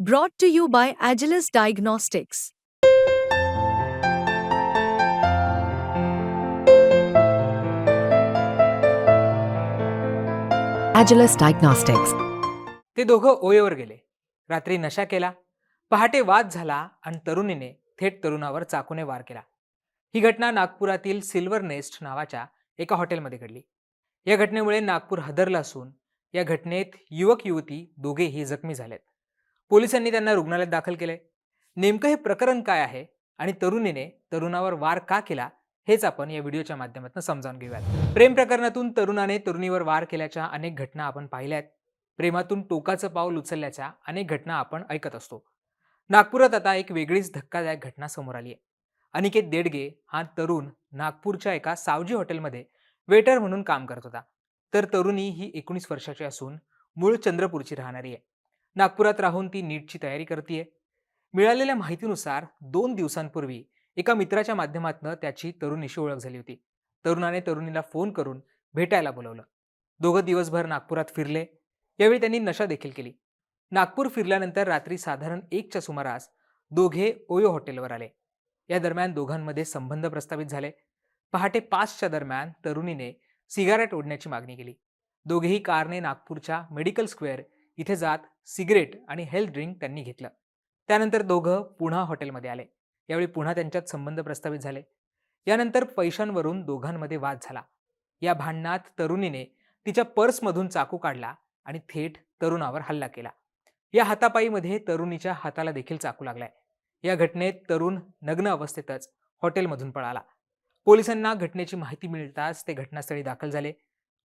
Brought to you by Agilis Diagnostics. Agilis Diagnostics. ते दोघं ओयेवर गेले रात्री नशा केला पहाटे वाद झाला आणि तरुणीने थेट तरुणावर चाकूने वार केला ही घटना नागपुरातील सिल्वर नेस्ट नावाच्या एका हॉटेलमध्ये घडली या घटनेमुळे नागपूर हदरला असून या घटनेत युवक युवती दोघेही जखमी झालेत पोलिसांनी त्यांना रुग्णालयात दाखल केले नेमकं हे प्रकरण काय आहे आणि तरुणीने तरुणावर वार का केला हेच आपण या व्हिडिओच्या माध्यमातून समजावून घेऊयात. प्रेम प्रकरणातून तरुणाने तरुणीवर वार केल्याच्या अनेक घटना आपण पाहिल्या आहेत. प्रेमातून टोकाचं पाऊल उचलल्याच्या अनेक घटना आपण ऐकत असतो. नागपुरात आता एक वेगळीच धक्कादायक घटना समोर आली आहे अनिकेत देडगे हा तरुण नागपूरच्या एका सावजी हॉटेलमध्ये वेटर म्हणून काम करत होता. तर तरुणी ही एकोणीस वर्षाची असून मूळ चंद्रपूरची राहणारी आहे. नागपुरात राहून ती नीटची तयारी करते मिळालेल्या माहितीनुसार दोन दिवसांपूर्वी एका मित्राच्या माध्यमातून त्याची तरुणीशी ओळख झाली होती. तरुणाने तरुणीला फोन करून भेटायला बोलवलं. दोघं दिवसभर नागपुरात फिरले. यावेळी त्यांनी नशा देखील केली. नागपूर फिरल्यानंतर रात्री साधारण एकच्या सुमारास दोघे ओयो हॉटेलवर आले. या दरम्यान दोघांमध्ये संबंध प्रस्थापित झाले. पहाटे पाचच्या दरम्यान तरुणीने सिगारेट ओढण्याची मागणी केली. दोघेही कारने नागपूरच्या मेडिकल स्क्वेअर इथे जात सिगरेट आणि हेल्थ ड्रिंक त्यांनी घेतलं. त्यानंतर दोघं पुन्हा हॉटेलमध्ये आले. यावेळी पुन्हा त्यांच्यात संबंध प्रस्थापित झाले. यानंतर पैशांवरून दोघांमध्ये वाद झाला. या भांडणात तरुणीने तिच्या पर्समधून चाकू काढला आणि थेट तरुणावर हल्ला केला. या हातापायीमध्ये तरुणीच्या हाताला देखील चाकू लागलाय. या घटनेत तरुण नग्न अवस्थेतच हॉटेलमधून पळाला. पोलिसांना घटनेची माहिती मिळताच ते घटनास्थळी दाखल झाले.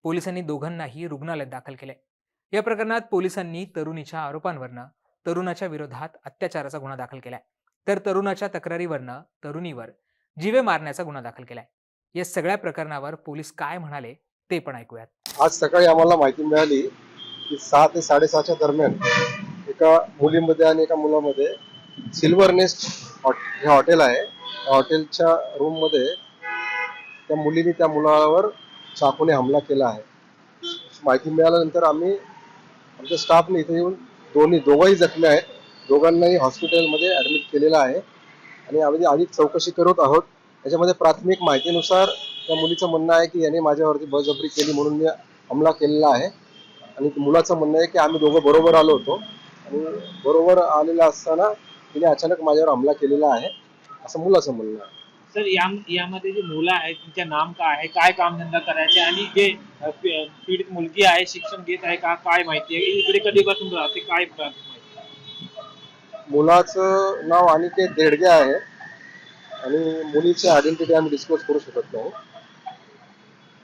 पोलिसांनी दोघांनाही रुग्णालयात दाखल केले या प्रकरणात पोलिसांनी तरुणीच्या आरोपांवरनं तरुणाच्या विरोधात अत्याचाराचा गुन्हा दाखल केलाय. तर तरुणाच्या तक्रारीवरनं तरुणीवर जीवे मारण्याचा गुन्हा दाखल केलाय. या सगळ्या प्रकरणावर पोलीस काय म्हणाले ते पण ऐकूयात. आज सकाळी आम्हाला माहिती मिळाली की सहा ते साडेसहाच्या दरम्यान एका मुलीमध्ये आणि एका मुलामध्ये सिल्वर नेस्ट हे हॉटेल आहे. त्या हॉटेलच्या रूममध्ये त्या मुलीने त्या मुलावर चाकूने हमला केला आहे. माहिती मिळाल्यानंतर आम्ही आमच्या स्टाफने इथे येऊन दोन्ही दोघंही जखमी आहेत. दोघांनाही हॉस्पिटलमध्ये ॲडमिट केलेलं आहे. आणि आम्ही अधिक चौकशी करत आहोत. त्याच्यामध्ये प्राथमिक माहितीनुसार त्या मुलीचं म्हणणं आहे की याने माझ्यावरती बळजबरी केली म्हणून मी हमला केलेला आहे. आणि मुलाचं म्हणणं आहे की आम्ही दोघं बरोबर आलो होतो. आणि बरोबर आलेला असताना तिने अचानक माझ्यावर हमला केलेला आहे. असं मुलाचं म्हणणं आहे. सर या यामध्ये जे मुलं आहेत त्यांच्या नाम काय आहे काय कामधंदा करायचे आणि जे अ, पी- पीडित मुलगी आहे शिक्षण घेत आहे का काय माहिती आहे? इकडे कधीपासून राहते काय माहिती मुलाचं नाव अनिकेत देडगे आहे आणि मुलीची आयडेंटिटी आम्ही डिस्क्लोज करू शकत नाही.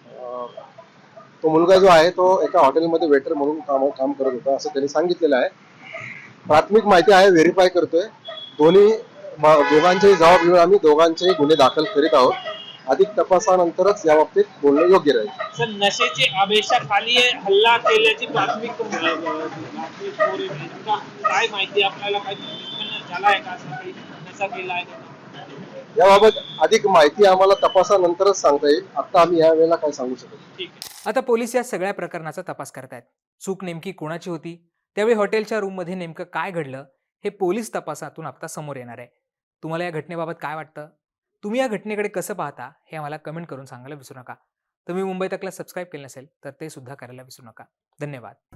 अं, तो मुलगा जो आहे तो एका हॉटेलमध्ये वेटर म्हणून काम काम करत होता असं त्यांनी सांगितलेलं आहे. प्राथमिक माहिती आहे व्हेरीफाय करतोय. दोन्ही म- दोघांचेही जबाब घेऊन आम्ही दोघांचेही गुन्हे दाखल करीत आहोत. अधिक तपासानंतरच या बाबतीत बोलणं योग्य राहील. सर नशेची आवेशाखाली हल्ला केल्याची प्राथमिक काय माहिती आपल्याला का? नशा केला आहे याबाबत अधिक माहिती आम्हाला तपासानंतरच सांगता येईल. आता आम्ही या वेळेला काय सांगू शकत नाही. ठीक आहे. आता पोलीस या सगळ्या प्रकरणाचा तपास करतायत. चूक नेमकी कोणाची होती? त्यावेळी हॉटेलच्या रूममध्ये नेमकं काय घडलं? हे पोलीस तपासातून आता समोर येणार आहे. तुम्हाला या घटनेबाबत काय वाटतं? तुम्ही या घटनेकडे कसं पाहता हे आम्हाला कमेंट करून सांगायला विसरू नका. तुम्ही मुंबई तकला सबस्क्राईब केलं नसेल तर ते सुद्धा करायला विसरू नका. धन्यवाद.